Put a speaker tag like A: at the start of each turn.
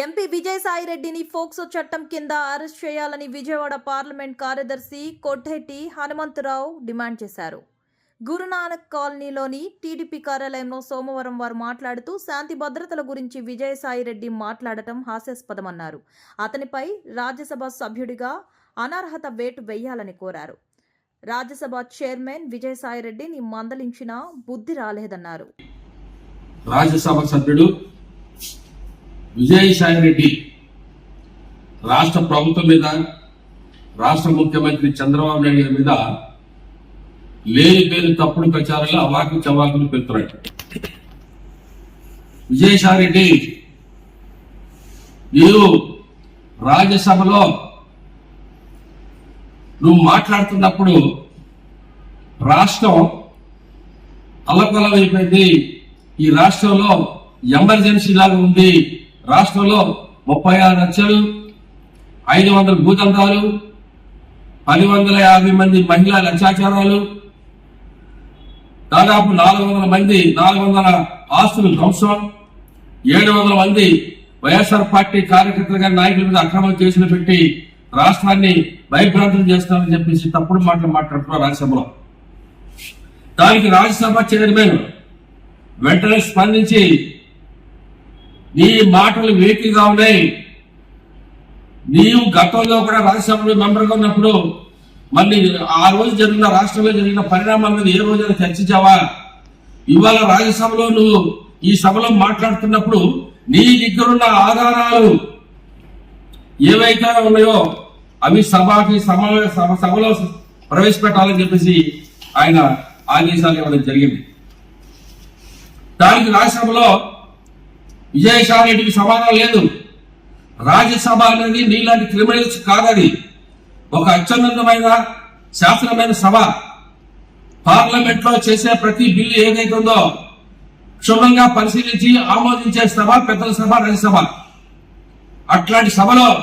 A: MP విజయసాయిరెడ్డిని POCSO చట్టం కింద arrest చేయాలని విజయవాడ పార్లమెంట్ కార్యదర్శి కొట్టెట్టి హనుమంతరావు డిమాండ్ చేశారు. గురునానక్ కాలనీలోని టీడీపీ కార్యాలయంలో సోమవారం వారు మాట్లాడుతూ శాంతి భద్రతల గురించి విజయసాయిరెడ్డి మాట్లాడటం హాస్యాస్పదమన్నారు. అతనిపై రాజ్యసభ సభ్యుడిగా అనర్హత వేటు వేయాలని కోరారు. రాజ్యసభ చైర్మన్ విజయసాయిరెడ్డిని మందలించినా బుద్ధి రాలేదన్నారు.
B: రాజ్యసభ సభ్యుడు విజయసాయి రెడ్డి రాష్ట్ర ప్రభుత్వం మీద రాష్ట్ర ముఖ్యమంత్రి చంద్రబాబు నాయుడు గారి మీద లేని పేరు తప్పుడు ప్రచారాలు అవాకు చవాకులు పెడుతున్నాడు విజయసాయి రెడ్డి నీవు రాజ్యసభలో నువ్వు మాట్లాడుతున్నప్పుడు రాష్ట్రం అల్లకల్లం ఈ రాష్ట్రంలో ఎమర్జెన్సీ లాగా ఉంది. రాష్ట్రంలో ముప్పై ఆరు లక్షలు ఐదు వందల భూతంతాలు పది వందల యాభై మంది మహిళా లక్షాచారాలు దాదాపు నాలుగు వందల మంది నాలుగు వందల ఆస్తులు ధ్వంసం ఏడు వందల మంది వైఎస్ఆర్ పార్టీ కార్యకర్తగా నాయకుల మీద అక్రమం కేసులు పెట్టి రాష్ట్రాన్ని భయభ్రాంతులు చేస్తామని చెప్పేసి తప్పుడు మాటలు మాట్లాడుతున్నారు రాజ్యసభలో. దానికి రాజ్యసభ చైర్మన్ వెంటనే స్పందించి నీ మాటలు వేటిగా ఉన్నాయి. నీవు గతంలో కూడా రాజ్యసభలో మెంబర్గా ఉన్నప్పుడు మళ్ళీ ఆ రోజు జరిగిన రాష్ట్రంలో జరిగిన పరిణామాల మీద ఏ రోజైనా చర్చించావా? ఇవాళ రాజ్యసభలో నువ్వు ఈ సభలో మాట్లాడుతున్నప్పుడు నీ దగ్గరున్న ఆధారాలు ఏవైతే ఉన్నాయో అవి సభకి సమావేశ సభలో ప్రవేశపెట్టాలని చెప్పేసి ఆయన ఆదేశాలు ఇవ్వడం జరిగింది. దానికి రాజ్యసభలో విజయసాయి సమాధానం లేదు. రాజ్యసభ అనేది నీలాంటి క్రిమినల్స్ కాదది. ఒక అత్యున్నతమైన శాసనమైన సభ. పార్లమెంట్లో చేసే ప్రతి బిల్లు ఏదైతే ఉందో క్షుణ్ణంగా పరిశీలించి ఆమోదించే సభ పెద్దల సభ రాజ్యసభ. అట్లాంటి సభలో